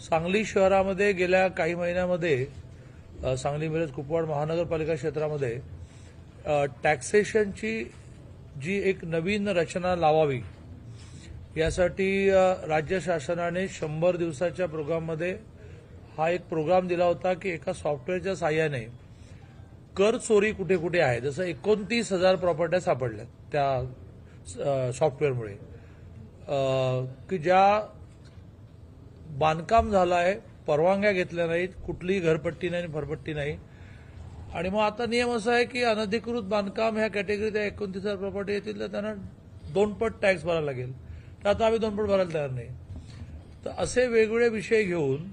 सांगली शहरामध्ये गेल्या काही महिन्यामध्ये सांगली मिरज कुपवाड महानगरपालिका क्षेत्रामध्ये टॅक्सेशनची जी एक नवीन रचना लावावी यासाठी राज्य शासनाने शंभर दिवसाच्या प्रोग्राममध्ये हा एक प्रोग्राम दिला होता की एका सॉफ्टवेअरच्या साह्याने कर चोरी कुठे कुठे आहे. जसं एकोणतीस हजार प्रॉपर्ट्या सापडल्या त्या सॉफ्टवेअरमुळे. की ज्या बांधकाम झालं आहे परवानग्या घेतल्या नाहीत कुठलीही घरपट्टी नाही आणि फरपट्टी नाही. आणि मग आता नियम असा आहे की अनधिकृत बांधकाम ह्या कॅटेगरीत एकोणतीस हजार प्रॉपर्टी येतील तर त्यांना दोनपट टॅक्स भरायला लागेल. तर आता आम्ही दोनपट भरायला तयार नाही. तर असे वेगवेगळे विषय घेऊन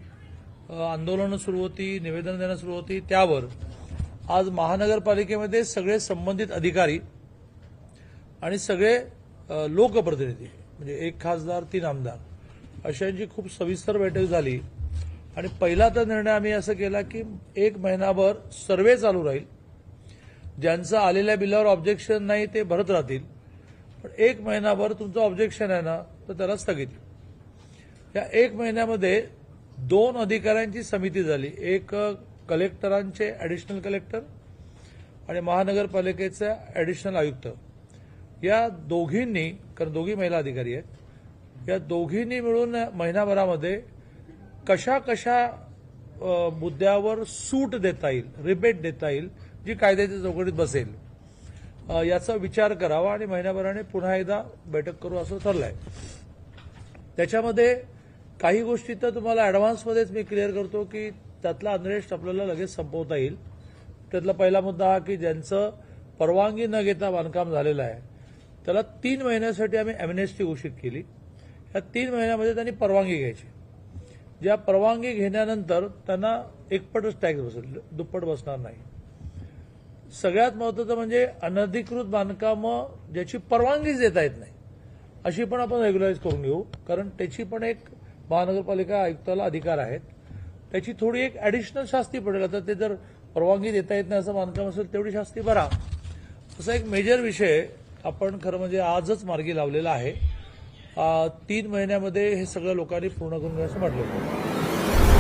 आंदोलनं सुरू होती निवेदन देणं सुरू होती. त्यावर आज महानगरपालिकेमध्ये सगळे संबंधित अधिकारी आणि सगळे लोकप्रतिनिधी म्हणजे एक खासदार तीन आमदार अशांची खूप सविस्तर बैठक झाली. आणि पहिला तर निर्णय आम्ही असं केला की एक महिनाभर सर्वे चालू राहील. ज्यांचं आलेल्या बिलावर ऑब्जेक्शन नाही ते भरत राहतील. पण एक महिनाभर तुमचं ऑब्जेक्शन आहे ना तर त्याला स्थगिती. या एक महिन्यामध्ये दोन अधिकाऱ्यांची समिती झाली. एक कलेक्टरांचे ॲडिशनल कलेक्टर आणि महानगरपालिकेचे ॲडिशनल आयुक्त. या दोघींनी कारण दोघी महिला अधिकारी आहेत या दोघींनी मिळून महिनाभरामध्ये कशा कशा मुद्द्यावर सूट देता येईल रिबेट देता येईल जी कायद्याच्या चौकटीत बसेल याचा विचार करावा आणि महिन्याभराने पुन्हा एकदा बैठक करू असं ठरलंय. त्याच्यामध्ये काही गोष्टी तर तुम्हाला ॲडव्हान्समध्येच मी क्लिअर करतो की त्यातला अनरेस्ट आपल्याला लगेच संपवता येईल. त्यातला पहिला मुद्दा हा की ज्यांचं परवानगी न घेता बांधकाम झालेलं आहे त्याला तीन महिन्यासाठी आम्ही अॅम्नेस्टी घोषित केली. या तीन महिन्यामध्ये त्यांनी परवानगी घ्यायची. ज्या परवानगी घेण्यानंतर त्यांना एकपटच टॅक्स बसेल दुप्पट बसणार नाही. सगळ्यात महत्वाचं म्हणजे अनधिकृत बांधकामं ज्याची परवानगीच देता येत नाही अशी पण आपण रेग्युलाइज करून घेऊ. कारण त्याची पण एक महानगरपालिका आयुक्ताला अधिकार आहेत. त्याची थोडी एक ॲडिशनल शास्ती पडेल. आता ते जर परवानगी देता येत नाही असं बांधकाम असेल तेवढी शास्ती भरा. असा एक मेजर विषय आपण खरं म्हणजे आजच मार्गी लावलेला आहे. तीन महिन्यामध्ये हे सगळं लोकांनी पूर्ण करून घ्यायचं म्हटलं